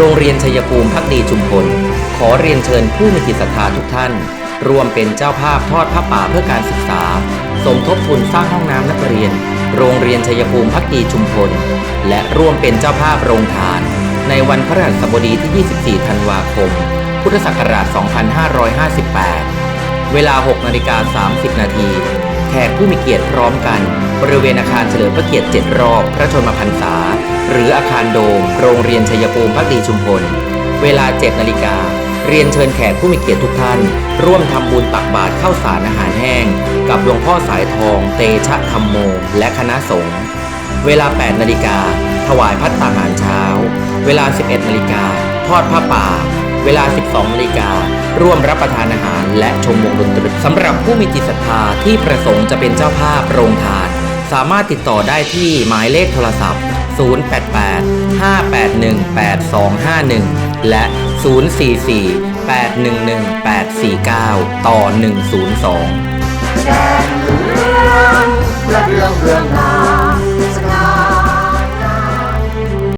โรงเรียนชัยภูมิพักดีชุมพล ขอเรียนเชิญผู้มีจิตศรัทธาทุกท่าน รวมเป็นเจ้าภาพทอดผ้าป่าเพื่อการศึกษา สมทบทุนสร้างห้องน้ำนักเรียน โรงเรียนชัยภูมิพักดีชุมพล และร่วมเป็นเจ้าภาพโรงทาน ในวันพฤหัสบดีที่ 24 ธันวาคม พุทธศักราช 2558 เวลา 6 นาฬิกา 30 นาทีแขกผู้มีเกียรติพร้อมกัน บริเวณอาคารเฉลิมพระเกียรติ 7 รอบ พระชนมพรรษา หรืออาคารโดม โรงเรียนชัยภูมิพักดีชุมพล เวลา 7 นาฬิกา เรียนเชิญแขกผู้มีเกียรติทุกท่าน ร่วมทำบุญตักบาตรข้าวสารอาหารแห้ง กับหลวงพ่อสายทอง เตชะธรรมโม และคณะสงฆ์ เวลา 8 นาฬิกา ถวายพัตตาหารเช้า เวลา 11 นาฬิกา ทอดผ้าป่า เวลา 12 นาฬิกา ร่วมรับประทานอาหารและชมวงดนตรีสำหรับผู้มีจิตศรัทธาที่ประสงค์จะเป็นเจ้าภาพโรงทาน สามารถติดต่อได้ที่หมายเลขโทรศัพท์ 088 581 8251 และ 044 811 849 ต่อ 102